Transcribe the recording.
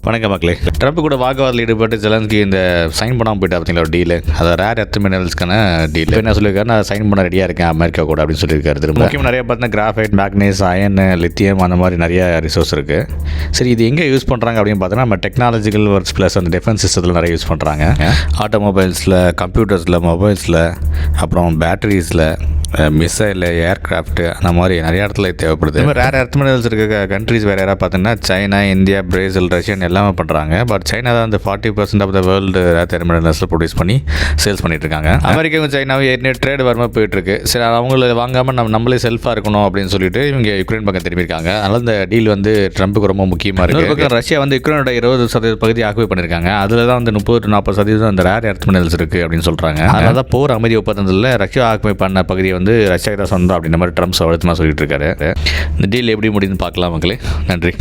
வணக்கம் மக்களே. ட்ரம்ப் கூட வாக்குவாதத்தில் ஈடுபட்டு ஜெலன்ஸ்கி இந்த சைன் பண்ணாமல் போயிட்டா பார்த்தீங்களா ஒரு டீலு அதை ரேர் எர்த் மினரல்ஸ்க்கான டீல் என்ன சொல்லியிருக்காரு நான் சைன் பண்ண ரெடியாக இருக்கேன் அமெரிக்கா கூட அப்படின்னு சொல்லியிருக்காரு திரும்ப. முக்கியம் நிறைய பார்த்தீங்கன்னா கிராஃபைட் மேக்னீஸ் அயன் லித்தியம் அந்த மாதிரி நிறைய ரிசோர்ஸ் இருக்குது சரி இது எங்கே யூஸ் பண்ணுறாங்க அப்படின்னு பார்த்தோன்னா நம்ம டெக்னாலஜிக்கல் ஒர்க்ஸ் ப்ளஸ் அந்த டிஃபென்ஸ் சிஸ்டத்தில் நிறைய யூஸ் பண்ணுறாங்க ஆட்டோமொபைல்ஸில் கம்ப்யூட்டர்ஸில் மொபைல்ஸில் அப்புறம் பேட்டரிஸில் மிசைல் ஏர்கிராஃப்ட் அந்த மாதிரி நிறைய இடத்துல தேவைப்படுது. ரேர் எர்த் மினரல்ஸ் இருக்க கண்ட்ரிஸ் வேறு யாராவது பார்த்தீங்கன்னா சைனா இந்தியா பிரேசில் ரஷ்யன் எல்லாமே பண்ணுறாங்க பட் சைனா தான் அந்த forty percent of the world rare earth மினரல்ஸில் produce பண்ணி சேல்ஸ் பண்ணிட்டு இருக்காங்க. அமெரிக்காவும் சைனாவும் ஏற்கனவே ட்ரேட் வரமா போயிட்டு இருக்கு சரி அவங்கள வாங்காமல் நம்ம நம்மளே செல்ஃபாக இருக்கணும் அப்படின்னு சொல்லிட்டு இவங்க யுக்ரைன் பக்கம் திரும்பியிருக்காங்க அதனால இந்த டீல் வந்து ட்ரம்ப்புக்கு ரொம்ப முக்கியமாக இருக்கு. பக்கம் ரஷ்யா வந்து யுக்ரைனோட இருபது சதவீத பகுதி ஆக்குவை பண்ணியிருக்காங்க அதில் தான் வந்து முப்பது நாற்பது சதவீதம் அந்த ரேர் எர்த் மினரல்ஸ் இருக்குது அப்படின்னு சொல்கிறாங்க அதனால தான் போர் அமைதி ஒப்பந்தத்தில் ரஷ்யா ஆக்குமை பண்ண பகுதியை வந்து ரஷ்யாக்கு தான் சொந்தம் அப்படின்ற மாதிரி ட்ரம்ப் அழுத்தமாக சொல்லிட்டு இருக்காரு. இந்த டீல் எப்படி முடியுதுன்னு பார்க்கலாம் மக்களே. நன்றி.